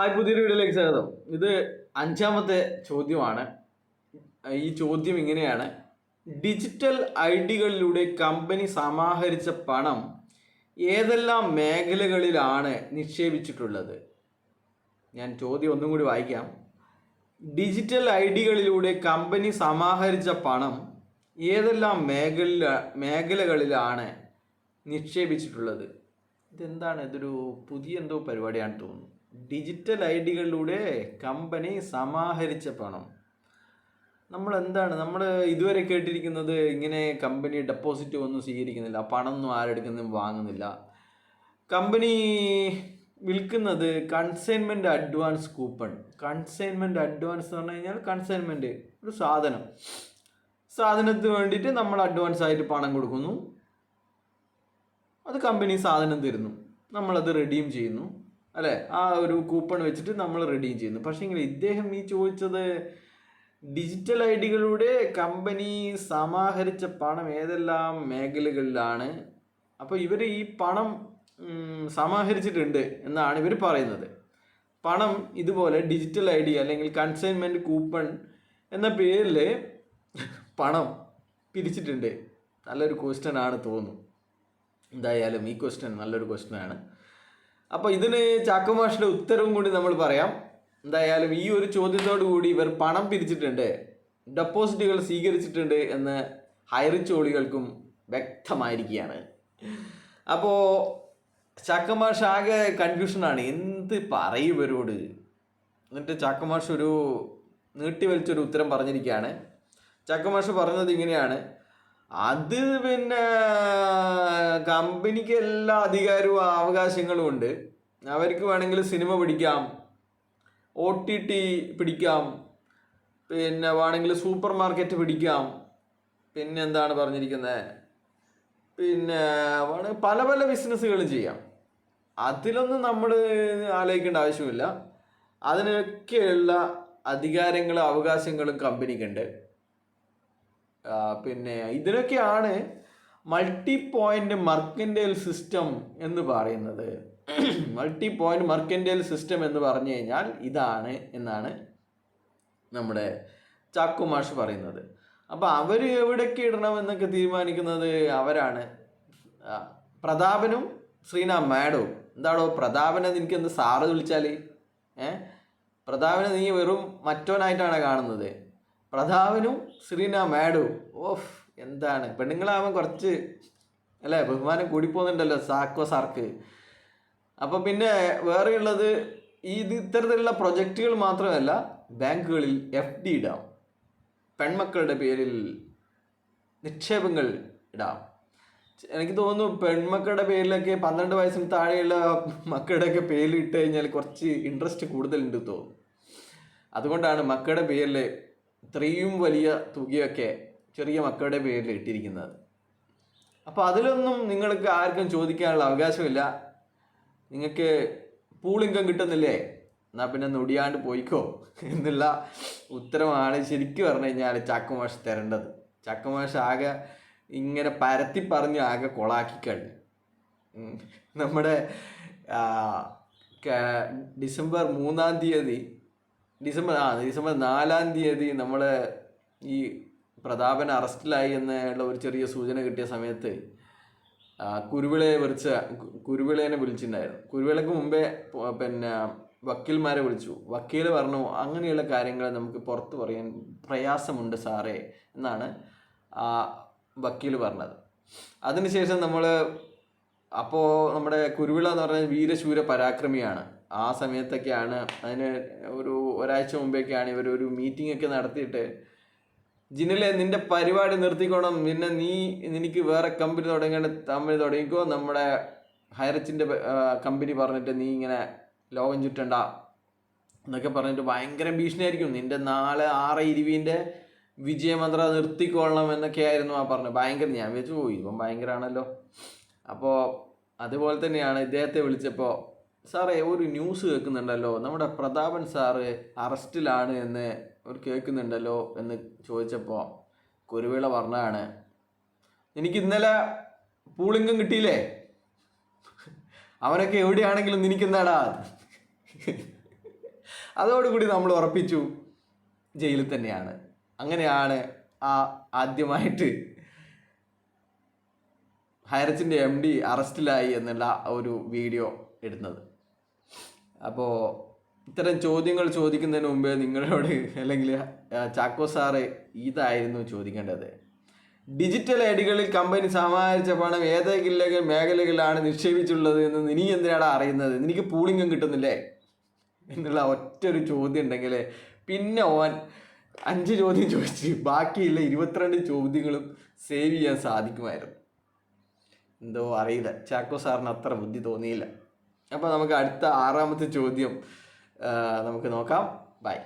Hi പുതിയൊരു വീഡിയോയിലേക്ക് സ്വാഗതം. ഇത് അഞ്ചാമത്തെ ചോദ്യമാണ്. ഈ ചോദ്യം ഇങ്ങനെയാണ്. ഡിജിറ്റൽ ഐ ഡികളിലൂടെ കമ്പനി സമാഹരിച്ച പണം ഏതെല്ലാം മേഖലകളിലാണ് നിക്ഷേപിച്ചിട്ടുള്ളത്? ഞാൻ ചോദ്യം ഒന്നും കൂടി വായിക്കാം. ഡിജിറ്റൽ ഐ ഡികളിലൂടെ കമ്പനി സമാഹരിച്ച പണം ഏതെല്ലാം മേഖല മേഖലകളിലാണ് നിക്ഷേപിച്ചിട്ടുള്ളത്? ഇതെന്താണ്? ഇതൊരു പുതിയ എന്തോ പരിപാടിയാണ് തോന്നുന്നു. ഡിജിറ്റൽ ഐ ഡികളിലൂടെ കമ്പനി സമാഹരിച്ച പണം. നമ്മൾ എന്താണ് നമ്മൾ ഇതുവരെ കേട്ടിരിക്കുന്നത് ഇങ്ങനെ കമ്പനി ഡെപ്പോസിറ്റ് ഒന്നും സ്വീകരിക്കുന്നില്ല. പണം ഒന്നും ആരെടുക്കുന്നതും വാങ്ങുന്നില്ല. കമ്പനി വിൽക്കുന്നത് consignment advance coupon consignment advance എന്ന് പറഞ്ഞു കഴിഞ്ഞാൽ കൺസൈൻമെന്റ് ഒരു സാധനം. സാധനത്തിന് വേണ്ടിയിട്ട് നമ്മൾ അഡ്വാൻസ് ആയിട്ട് പണം കൊടുക്കുന്നു. അത് കമ്പനി സാധനം തരുന്നു. നമ്മളത് റെഡീം ചെയ്യുന്നു. അല്ലേ? ആ ഒരു കൂപ്പൺ വെച്ചിട്ട് നമ്മൾ റെഡീം ചെയ്യുന്നു. പക്ഷേങ്കിൽ ഇദ്ദേഹം ഈ ചോദിച്ചത് ഡിജിറ്റൽ ഐ ഡികളുടെ കമ്പനി സമാഹരിച്ച പണം ഏതെല്ലാം മേഖലകളിലാണ്? അപ്പോൾ ഇവർ ഈ പണം സമാഹരിച്ചിട്ടുണ്ട് എന്നാണ് ഇവർ പറയുന്നത്. പണം ഇതുപോലെ ഡിജിറ്റൽ ഐ ഡി അല്ലെങ്കിൽ കൺസൈൻമെന്റ് കൂപ്പൺ എന്ന പേരിൽ പണം പിരിച്ചിട്ടുണ്ട്. നല്ലൊരു ക്വസ്റ്റ്യൻ ആണ് തോന്നുന്നു. എന്തായാലും ഈ ക്വസ്റ്റ്യൻ നല്ലൊരു ക്വസ്റ്റ്യൻ ആണ്. അപ്പോൾ ഇതിന് ചാക്കോമാഷിന്റെ ഉത്തരവും കൂടി നമ്മൾ പറയാം. എന്തായാലും ഈ ഒരു ചോദ്യത്തോടു കൂടി ഇവർ പണം പിരിച്ചിട്ടുണ്ട്. ഡെപ്പോസിറ്റുകൾ സ്വീകരിച്ചിട്ടുണ്ട് എന്ന് ഹൈറിച്ചോളികൾക്കും വ്യക്തമായിരിക്കുകയാണ്. അപ്പോ ചാക്കമാഷ് ആകെ കൺഫ്യൂഷനാണ് എന്ത് പറയും ഇവരോട്? എന്നിട്ട് ചാക്കമാഷ് ഒരു നീട്ടിവലിച്ചൊരു ഉത്തരം പറഞ്ഞിരിക്കുകയാണ്. ചാക്കമാഷ് പറഞ്ഞത് ഇങ്ങനെയാണ്. അത് പിന്നെ കമ്പനിക്ക് എല്ലാ അധികാരവും അവകാശങ്ങളും ഉണ്ട്. അവർക്ക് വേണമെങ്കിൽ സിനിമ പിടിക്കാം ഒ ടി ടി പിടിക്കാം പിന്നെ വേണമെങ്കിൽ സൂപ്പർ മാർക്കറ്റ് പിടിക്കാം. പിന്നെ എന്താണ് പറഞ്ഞിരിക്കുന്നത് പിന്നെ വേണമെങ്കിൽ പല പല ബിസിനസ്സുകളും ചെയ്യാം. അതിലൊന്നും നമ്മൾ ആലോചിക്കേണ്ട ആവശ്യമില്ല. അതിനൊക്കെയുള്ള അധികാരങ്ങളും അവകാശങ്ങളും കമ്പനിക്കുണ്ട്. പിന്നെ ഇതിനൊക്കെയാണ് മൾട്ടി പോയിന്റ് മർക്കൻഡേൽ സിസ്റ്റം എന്ന് പറയുന്നത്. മൾട്ടി പോയിന്റ് മർക്കൻഡേൽ സിസ്റ്റം എന്ന് പറഞ്ഞു കഴിഞ്ഞാൽ ഇതാണ് എന്നാണ് നമ്മുടെ ചാക്കുമാഷ് പറയുന്നത്. അപ്പോൾ അവർ എവിടേക്ക് ഇടണം എന്നൊക്കെ തീരുമാനിക്കുന്നത് അവരാണ്. പ്രതാപനും ശ്രീനാ മാഡവും എന്താണോ പ്രതാപനെ നിനക്ക് എന്ത് സാറ് വിളിച്ചാൽ ഏഹ് പ്രതാപനെ നീ വെറും മറ്റോനായിട്ടാണ് കാണുന്നത്. പ്രതാപനും ശ്രീന മാഡവും ഓഫ്. എന്താണ്? പെണ്ണുങ്ങളാവാൻ കുറച്ച് അല്ലേ? ബഹുമാനം കൂടിപ്പോകുന്നുണ്ടല്ലോ സാക്കോ സാർക്ക്. അപ്പോൾ പിന്നെ വേറെയുള്ളത് ഈ ഇത് ഇത്തരത്തിലുള്ള പ്രൊജക്റ്റുകൾ മാത്രമല്ല ബാങ്കുകളിൽ എഫ് ഡി ഇടാം. പെൺമക്കളുടെ പേരിൽ നിക്ഷേപങ്ങൾ ഇടാം. എനിക്ക് തോന്നുന്നു പെൺമക്കളുടെ പേരിലൊക്കെ പന്ത്രണ്ട് വയസ്സിന് താഴെയുള്ള മക്കളുടെയൊക്കെ പേരിൽ ഇട്ട് കഴിഞ്ഞാൽ കുറച്ച് ഇൻട്രസ്റ്റ് കൂടുതലുണ്ട് തോന്നുന്നു. അതുകൊണ്ടാണ് മക്കളുടെ പേരിൽ ഇത്രയും വലിയ തുകയൊക്കെ ചെറിയ മക്കളുടെ പേരിൽ ഇട്ടിരിക്കുന്നത്. അപ്പോൾ അതിലൊന്നും നിങ്ങൾക്ക് ആർക്കും ചോദിക്കാനുള്ള അവകാശമില്ല. നിങ്ങൾക്ക് പൂൾ കിട്ടുന്നില്ലേ? എന്നാൽ പിന്നെ നൊടിയാണ്ട് പോയിക്കോ എന്നുള്ള ഉത്തരമാണ് ശരിക്കും പറഞ്ഞു കഴിഞ്ഞാൽ ചാക്കുമാഷ് തരേണ്ടത്. ചാക്കുമാഷ് ആകെ ഇങ്ങനെ പരത്തി പറഞ്ഞ് ആകെ കൊളാക്കി കഴിഞ്ഞു. നമ്മുടെ ഡിസംബർ മൂന്നാം തീയതി ഡിസംബർ ആ ഡിസംബർ നാലാം തീയതി നമ്മളെ ഈ പ്രതാപൻ അറസ്റ്റിലായി എന്നുള്ള ഒരു ചെറിയ സൂചന കിട്ടിയ സമയത്ത് കുരുവിളയെ വിളിച്ച കുരുവിളേനെ വിളിച്ചിട്ടുണ്ടായിരുന്നു. കുരുവിളക്ക് മുമ്പേ പിന്നെ വക്കീൽമാരെ വിളിച്ചു. വക്കീൽ പറഞ്ഞു അങ്ങനെയുള്ള കാര്യങ്ങൾ നമുക്ക് പുറത്ത് പറയാൻ പ്രയാസമുണ്ട് സാറേ എന്നാണ് ആ വക്കീൽ പറഞ്ഞത്. അതിനുശേഷം നമ്മൾ അപ്പോൾ നമ്മുടെ കുരുവിള എന്ന് പറഞ്ഞാൽ വീരശൂര പരാക്രമിയാണ്. ആ സമയത്തൊക്കെയാണ് അതിന് ഒരു ഒരാഴ്ച മുമ്പേക്കാണ് ഇവർ ഒരു മീറ്റിംഗ് ഒക്കെ നടത്തിയിട്ട് ജിനിലെ നിന്റെ പരിപാടി നിർത്തിക്കോണം. പിന്നെ നീ നിനക്ക് വേറെ കമ്പനി തുടങ്ങേണ്ട കമ്പനി തുടങ്ങിക്കോ. നമ്മുടെ ഹൈറച്ചിന്റെ കമ്പനി പറഞ്ഞിട്ട് നീ ഇങ്ങനെ ലോകം ചുറ്റണ്ട എന്നൊക്കെ പറഞ്ഞിട്ട് ഭയങ്കര ഭീഷണിയായിരിക്കും. നിന്റെ നാല് ആറ് ഇരുവിന്റെ വിജയമന്ത്ര നിർത്തിക്കൊള്ളണം എന്നൊക്കെ ആയിരുന്നു ആ പറഞ്ഞത്. ഭയങ്കര ഞാൻ വെച്ച് പോയി ഇപ്പം ഭയങ്കരമാണല്ലോ അപ്പോൾ അതുപോലെ തന്നെയാണ് ഇദ്ദേഹത്തെ വിളിച്ചപ്പോൾ സാറേ ഒരു ന്യൂസ് കേൾക്കുന്നുണ്ടല്ലോ. നമ്മുടെ പ്രതാപൻ സാറ് അറസ്റ്റിലാണ് എന്ന് ഒരു കേൾക്കുന്നുണ്ടല്ലോ എന്ന് ചോദിച്ചപ്പോൾ കുരുവിള പറഞ്ഞതാണ്. എനിക്ക് ഇന്നലെ പൂളിംഗം കിട്ടിയില്ലേ? അവനൊക്കെ എവിടെയാണെങ്കിലും നിനക്കെന്താടാ? അതോടുകൂടി നമ്മൾ ഉറപ്പിച്ചു ജയിലിൽ തന്നെയാണ്. അങ്ങനെയാണ് ആ ആദ്യമായിട്ട് ഹൈറച്ചിന്റെ എം ഡി അറസ്റ്റിലായി എന്നുള്ള ഒരു വീഡിയോ ഇടുന്നത്. അപ്പോൾ ഇത്തരം ചോദ്യങ്ങൾ ചോദിക്കുന്നതിന് മുമ്പേ നിങ്ങളോട് അല്ലെങ്കിൽ ചാക്കോ സാറ് ഇതായിരുന്നു ചോദിക്കേണ്ടത്. ഡിജിറ്റൽ ഐഡികളിൽ കമ്പനി സമാഹരിച്ച പണം ഏതെങ്കിലും മേഖലകളിലാണ് നിക്ഷേപിച്ചുള്ളത് എന്ന് നീ എന്തിനാണ് അറിയുന്നത്? എനിക്ക് പൂളിംഗം കിട്ടുന്നില്ലേ? എന്നുള്ള ഒറ്റ ഒരു ചോദ്യം ഉണ്ടെങ്കിൽ പിന്നെ ഓൻ അഞ്ച് ചോദ്യം ചോദിച്ച് ബാക്കിയുള്ള ഇരുപത്തിരണ്ട് ചോദ്യങ്ങളും സേവ് ചെയ്യാൻ സാധിക്കുമായിരുന്നു. എന്തോ അറിയില്ല. ചാക്കോ സാറിന് അത്ര ബുദ്ധി തോന്നിയില്ല. അപ്പോൾ നമുക്ക് അടുത്ത ആറാമത്തെ ചോദ്യം നമുക്ക് നോക്കാം. ബൈ